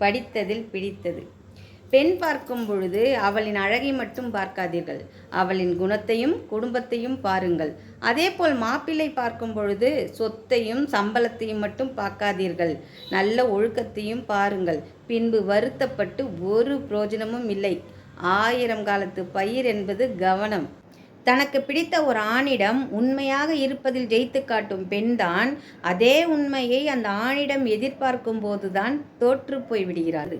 படித்ததில் பிடித்தது. பெண் பார்க்கும் பொழுது அவளின் அழகை மட்டும் பார்க்காதீர்கள். அவளின் குணத்தையும் குடும்பத்தையும் பாருங்கள். அதேபோல் மாப்பிள்ளை பார்க்கும் பொழுது சொத்தையும் சம்பளத்தையும் மட்டும் பார்க்காதீர்கள். நல்ல ஒழுக்கத்தையும் பாருங்கள். பின்பு வருத்தப்பட்டு ஒரு பிரயோஜனமும் இல்லை. ஆயிரம் காலத்து பயிர் என்பது கவனம். தனக்கு பிடித்த ஒரு ஆணிடம் உண்மையாக இருப்பதில் ஜெயித்து காட்டும் பெண்தான் அதே உண்மையை அந்த ஆணிடம் எதிர்பார்க்கும் போதுதான் தோற்று போய் விடுகிறாள்.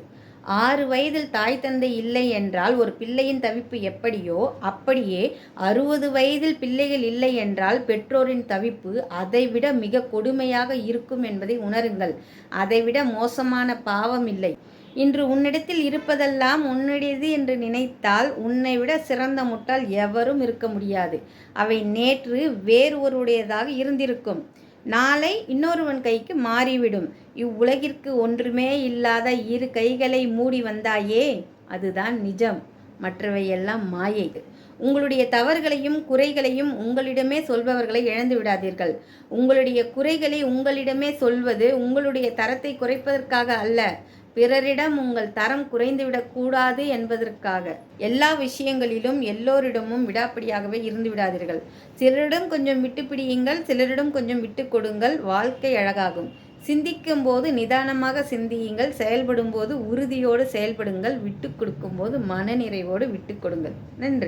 ஆறு வயதில் தாய் தந்தை இல்லை என்றால் ஒரு பிள்ளையின் தவிப்பு எப்படியோ அப்படியே அறுபது வயதில் பிள்ளைகள் இல்லை என்றால் பெற்றோரின் தவிப்பு அதைவிட மிக கொடுமையாக இருக்கும் என்பதை உணருங்கள். அதைவிட மோசமான பாவம் இல்லை. இன்று உன்னிடத்தில் இருப்பதெல்லாம் உன்னுடையது என்று நினைத்தால் உன்னை விட சிறந்த முட்டால் எவரும் இருக்க முடியாது. அவை நேற்று வேறு ஒருவருடையதாக இருந்திருக்கும். நாளை இன்னொருவன் கைக்கு மாறிவிடும். இவ்வுலகிற்கு ஒன்றுமே இல்லாத இரு கைகளை மூடி வந்தாயே? அதுதான் நிஜம். மற்றவையெல்லாம் மாயை. உங்களுடைய தவறுகளையும் குறைகளையும் உங்களிடமே சொல்பவர்களை இழந்து விடாதீர்கள். உங்களுடைய குறைகளை உங்களிடமே சொல்வது உங்களுடைய தரத்தை குறைப்பதற்காக அல்ல. பிறரிடம் உங்கள் தரம் குறைந்துவிடக்கூடாது என்பதற்காக எல்லா விஷயங்களிலும் எல்லோரிடமும் விடாப்பிடியாகவே இருந்து விடாதீர்கள். சிலரிடம் கொஞ்சம் விட்டு பிடியுங்கள் சிலரிடம் கொஞ்சம் விட்டு கொடுங்கள் வாழ்க்கை அழகாகும். சிந்திக்கும் போது நிதானமாக சிந்தியுங்கள் செயல்படும் போது உறுதியோடு செயல்படுங்கள் விட்டு கொடுக்கும் போது மனநிறைவோடு விட்டு கொடுங்கள். நன்றி.